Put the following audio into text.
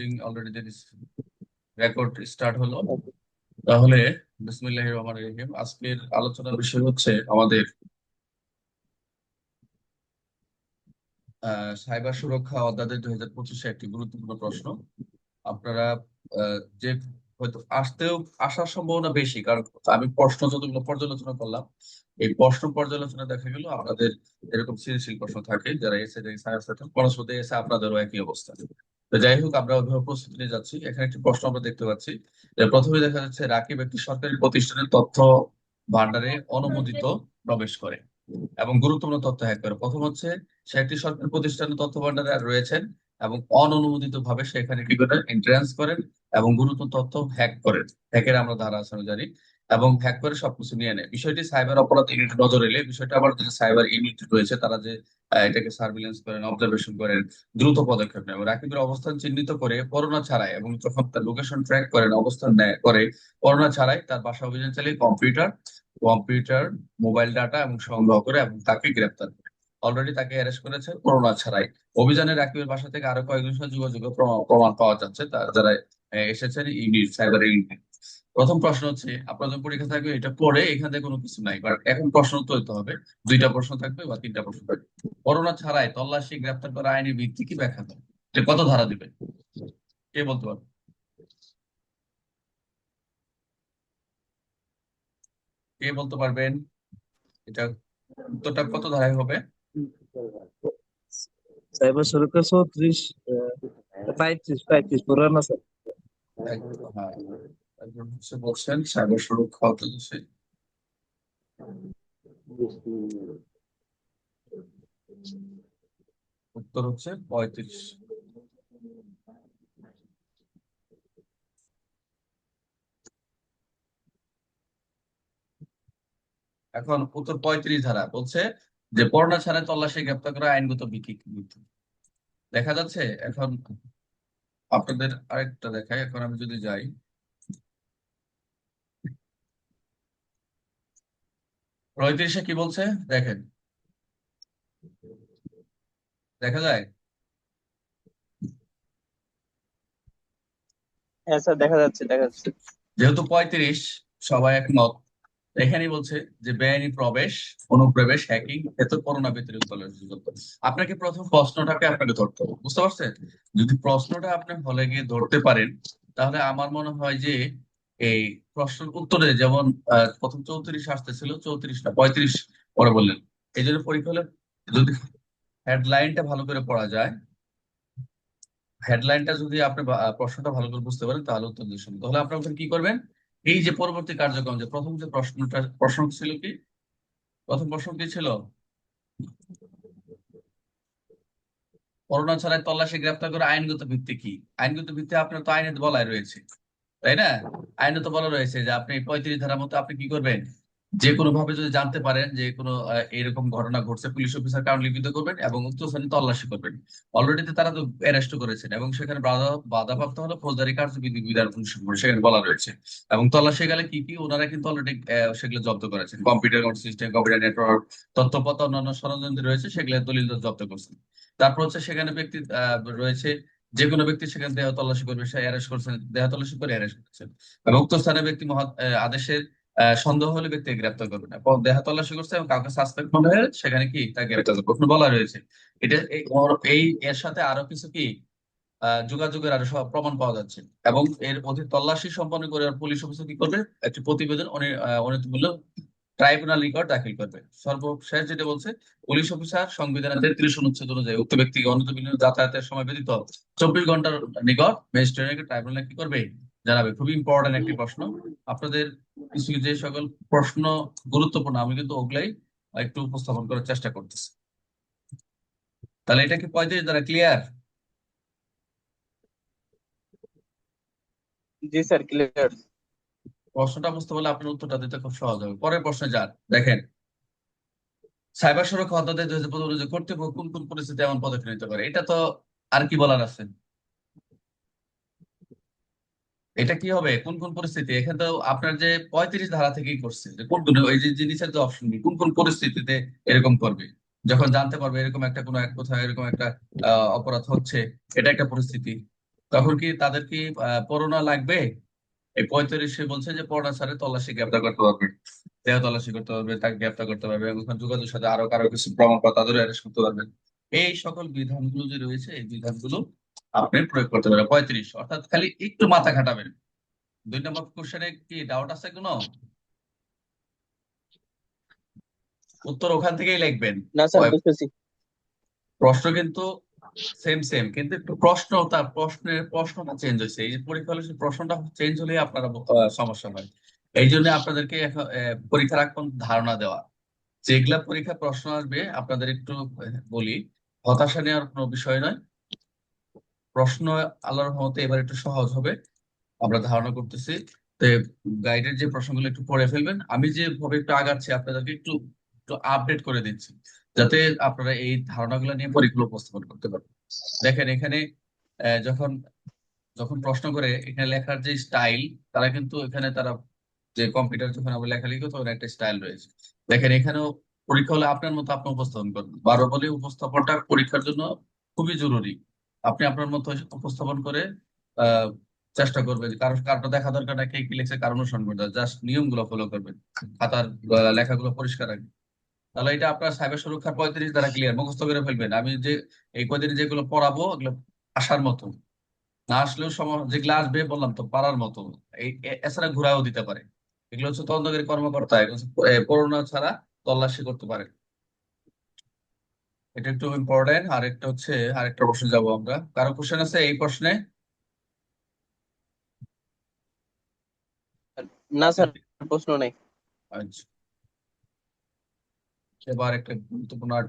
Recording already then record start হলো। তাহলে বিসমিল্লাহির রহমানির রহিম, আজকের আলোচনার বিষয় হচ্ছে আমাদের সাইবার সুরক্ষা অধ্যাদেশ দুই হাজার পঁচিশে একটি গুরুত্বপূর্ণ প্রশ্ন। আপনারা যে হয়তো আসতেও, আসার সম্ভাবনা বেশি, কারণ আমি প্রশ্ন যতগুলো পর্যালোচনা করলাম, এই প্রশ্ন পর্যালোচনা দেখা গেল, আপনাদের এরকম সৃজনশীল প্রশ্ন থাকে, যারা এসে সায়েন্স পড়াশোনাতে এসে, আপনাদেরও একই অবস্থা। যাই হোক, আমরা ওইভাবে প্রস্তুতি নিয়ে যাচ্ছি। এখানে একটি প্রশ্ন আমরা দেখতে পাচ্ছি প্রথমে দেখা যাচ্ছে রাকিব একটি সরকারি প্রতিষ্ঠানের তথ্য ভান্ডারে অনুমোদিত প্রবেশ করে এবং গুরুত্বপূর্ণ তথ্য হ্যাক করে। প্রথম হচ্ছে, সে একটি সরকারি প্রতিষ্ঠানের তথ্য ভান্ডারে রয়েছেন এবং অননুমোদিত ভাবে সেখানে কি করেন? এন্ট্রান্স করেন এবং গুরুত্বপূর্ণ তথ্য হ্যাক করেন। হ্যাকের আমরা ধারা আমি জানি এবং হ্যাক করে সবকিছু নিয়ে নেয়। বিষয়টি সাইবার অপরাধ ইউনিট নজর এলে বিষয়টা আবার যে সাইবার ইউনিট রয়েছে, তারা যে এটাকে সার্ভিলেন্স করেন অবজারভেশন করেন দ্রুত পদক্ষেপ নেয়। রাকিবের অবস্থান চিহ্নিত করে করোনা ছাড়াই এবং যখন তার লোকেশন ট্র্যাক করেন অবস্থান নেয়, করে করোনা ছাড়াই তার বাসা অভিযান চালিয়ে কম্পিউটার কম্পিউটার মোবাইল ডাটা এবং সংগ্রহ করে এবং তাকে গ্রেপ্তার করে। অলরেডি তাকে অ্যারেস্ট করেছে করোনা ছাড়াই। অভিযানে রাকিবের বাসা থেকে আরও কয়েকজন সাথে যোগাযোগের প্রমাণ পাওয়া যাচ্ছে। যারা এসেছেন ইউনিট সাইবার ইউনিট প্রথম প্রশ্ন হচ্ছে আপনার যখন পরীক্ষা থাকবে এটা পরে এখান থেকে কোনো কিছু নাই বাট এখন প্রশ্ন উত্তর হবে দুইটা প্রশ্ন থাকবে বা তিনটা প্রশ্ন থাকবে। করোনা ছাড়াই তল্লাশি গ্রেপ্তার করা আইনি ভিত্তি কি ব্যাখ্যা দেয়? এটা কত ধারা দিবে? কে বলতে পারবে? কে বলতে পারবেন? এটা উত্তরটা কত ধারায় হবে? সাইবার সুরক্ষা চৌত্রিশ পঁয়ত্রিশ পঁয়ত্রিশ পুরান এক- হ্যাঁ। বলছেন সাইবার সুরক্ষা উত্তর হচ্ছে পঁয়ত্রিশ। এখন উত্তর পঁয়ত্রিশ ধারা বলছে যে করোনা ছাড়া তল্লাশি গ্রেপ্তার করা আইনগত বিধি বিধি। দেখা যাচ্ছে এখন আপনাদের আরেকটা দেখাই, এখন আমি যদি যাই। পঁয়ত্রিশে কি বলছে? দেখেন। দেখা যায়? হ্যাঁ স্যার দেখা যাচ্ছে দেখা যাচ্ছে। যেহেতু পঁয়ত্রিশ সবাই একমত। এখানেই বলছে যে বেআইনি প্রবেশ অনুপ্রবেশ হ্যাকিং এত করোনা চলতো। আপনাকে প্রথম প্রশ্নটাকে আপনাকে ধরতে হবে বুঝতে পারছেন? যদি প্রশ্নটা আপনি হলে গিয়ে ধরতে পারেন তাহলে আমার মনে হয় যে এই প্রশ্নের উত্তরে যেমন প্রথম চৌত্রিশ আসতেছিল চৌত্রিশ না পঁয়ত্রিশ পরে বললেন। এই জন্য পরীক্ষা হলে যদি হেডলাইনটা ভালো করে পড়া যায় হেডলাইনটা যদি আপনি প্রশ্নটা ভালো করে বুঝতে পারেন, তাহলে উত্তর দিয়ে তাহলে আপনার ওখানে কি করবেন? এই যে পরবর্তী কার্যক্রম, যে প্রথম যে প্রশ্নটা, প্রশ্ন ছিল কি? প্রথম প্রশ্ন কি ছিল? করোনা ছাড়াই তল্লাশি গ্রেপ্তার করে আইনগত ভিত্তি কি? আইনগত ভিত্তি আপনার তো আইনে বলাই রয়েছে। তাই না? আইনে তো বলা রয়েছে যে আপনি পঁয়ত্রিশ ধারার মতো আপনি কি করবেন? যে কোনো ভাবে যদি জানতে পারেন যে কোনো এরকম ঘটনা ঘটছে, পুলিশ অফিসার কারণ লিখিত করবেন এবং উক্ত স্থানে তল্লাশি করবেন। অলরেডি তারা তো অ্যারেস্ট করেছেন এবং সেখানে বাধা, বাধাপ্রাপ্ত হলো ফৌজদারি কার্যবিধি বিধান সেখানে বলা রয়েছে। এবং তল্লাশি গেলে কি কি ওনারা কিন্তু অলরেডি সেগুলো জব্দ করেছেন। কম্পিউটার সিস্টেম, কম্পিউটার নেটওয়ার্ক, তথ্যপত্র, অন্যান্য সরঞ্জাম রয়েছে সেগুলো দলিল জব্দ করছেন। তারপর হচ্ছে সেখানে ব্যক্তি রয়েছে যে কোনো ব্যক্তি সেখানে দেহ তল্লাশি করবে, সে অ্যারেস্ট করছেন দেহ তল্লাশি করে অ্যারেস্ট করছেন এবং উক্ত স্থানে ব্যক্তি মহৎ আদেশের সন্দেহ হলে ব্যক্তি গ্রেপ্তার করবেন এবং দেহ তল্লাশি করছে এবং কাউকে সাসপেক্ট মনে হয় সেখানে কি তাকে গ্রেপ্তার করবে? বলা রয়েছে। এটা, এই এর সাথে আরও কিছু কি যোগাযোগের আরও সব প্রমাণ পাওয়া যাচ্ছে। এবং এর অধিক তল্লাশি সম্পন্ন করে পুলিশ অফিসার কি করবে? একটি প্রতিবেদন অনিতমূল্য ট্রাইব্যুনাল রিকর্ড দাখিল করবে। সর্বশেষ যেটা বলছে, পুলিশ অফিসার সংবিধানের তেত্রিশ অনুচ্ছেদ অনুযায়ী উক্ত ব্যক্তিকে অনন্তবিলম্বে যাতায়াতের সময় ব্যতীত চব্বিশ ঘণ্টার নিকট ম্যাজিস্ট্রেটকে ট্রাইব্যুনালে কি করবে? জানাবে। খুবই ইম্পর্টেন্ট একটি প্রশ্ন। আপনাদের কিছু যে সকল প্রশ্ন গুরুত্বপূর্ণ, আমি কিন্তু ওগুলাই একটু উপস্থাপন করার চেষ্টা করতেছি। তাহলে এটা কি পঁয়ত্রিশ? দ্বারা ক্লিয়ার জি স্যার ক্লিয়ার প্রশ্নটা বুঝতে পারলে আপনার উত্তরটা দিতে খুব সহজ হবে। পরের প্রশ্নে যান। দেখেন, সাইবার সুরক্ষা অধ্যাদেশ দুই হাজার পনেরো কর্তৃপক্ষ কোন কোন পরিস্থিতি এমন পদক্ষেপ নিতে পারে? এটা তো আর কি বলার আছে? এটা কি হবে? কোন কোন পরিস্থিতি? এখানে তো আপনার যে পঁয়ত্রিশ ধারা থেকেই করছে যে কোন কোন এই যে নিচের যে অপশন কোন কোন পরিস্থিতিতে এরকম করবে? যখন জানতে পারবে এরকম একটা কোনো এক কোথাও এরকম একটা অপরাধ হচ্ছে, এটা একটা পরিস্থিতি। তখন কি তাদের কি করোনা লাগবে? এই পঁয়ত্রিশে বলছে যে করোনা ছাড়ে তল্লাশি গ্রেপ্তার করতে পারবে। দেহ তল্লাশি করতে পারবে তাকে গ্রেপ্তার করতে পারবে এবং ওখানে যোগাযোগের সাথে আরও কারও কিছু প্রমাণ তাদের অ্যারেস্ট করতে পারবেন এই সকল বিধানগুলো যে রয়েছে এই বিধানগুলো আপনি প্রয়োগ করতে পারবেন পঁয়ত্রিশ অর্থাৎ খালি একটু মাথা খাটাবেন। দুই নম্বর কোশ্চেনে কি ডাউট আছে কোনো? উত্তর ওখান থেকেই লিখবেন। না স্যার বুঝতেছি। প্রশ্ন কিন্তু সেম সেম কিন্তু একটু প্রশ্ন তার প্রশ্নের প্রশ্নটা চেঞ্জ হয়েছে। এই যে পরীক্ষা হলে প্রশ্নটা চেঞ্জ হলে আপনারা সমস্যা হয়। এই জন্য আপনাদেরকে এখন, পরীক্ষার আগ ধারণা দেওয়া। যেগুলা পরীক্ষা প্রশ্ন আসবে আপনাদের একটু বলি। হতাশা নেওয়ার কোনো বিষয় নয়। প্রশ্ন আল্লাহর রহমতে এবার একটু সহজ হবে। আমরা ধারণা করতেছি। তো গাইডের যে প্রশ্নগুলো একটু পড়ে ফেলবেন। আমি যেভাবে একটু আগাচ্ছি আপনাদেরকে একটু একটু আপডেট করে দিচ্ছি। যাতে আপনারা এই ধারণাগুলো নিয়ে পরীক্ষা উপস্থাপন করতে পারেন। দেখেন এখানে যখন যখন প্রশ্ন করে, এখানে লেখার যে স্টাইল তারা কিন্তু এখানে তারা যে কম্পিউটার যখন আমরা লেখালেখি তখন একটা স্টাইল রয়েছে। দেখেন এখানেও পরীক্ষা হলে আপনার মতো আপনি উপস্থাপন করবেন। বারো বলে, উপস্থাপনটা পরীক্ষার জন্য খুবই জরুরি। আপনি আপনার মতো উপস্থাপন করে চেষ্টা করবেন। কারও, কারটা দেখা দরকার না কে কি লিখছে, কার অনুসরণ করতে জাস্ট নিয়মগুলো ফলো করবেন। খাতার লেখাগুলো পরিষ্কার রাখবেন। তাহলে এটা আপনার সাইবার সুরক্ষার পঁয়ত্রিশ দ্বারা ক্লিয়ার মুখস্থ করে ফেলবেন। আমি যে এই কদিন যেগুলো পড়াবো এগুলো আসার মতো। না আসলেও যেগুলো আসবে বললাম তো পারার মতো। এই এছাড়া ঘুরাও দিতে পারে। এগুলো হচ্ছে তদন্তকারী কর্মকর্তা করোনা ছাড়া তল্লাশি করতে পারে। এটা একটু ইম্পর্টেন্ট আর একটা হচ্ছে আরেকটা প্রশ্ন যাব আমরা। কারও কোশ্চেন আছে এই প্রশ্নে? না স্যার প্রশ্ন নেই। আচ্ছা। এবার একটা গুরুত্বপূর্ণ একটা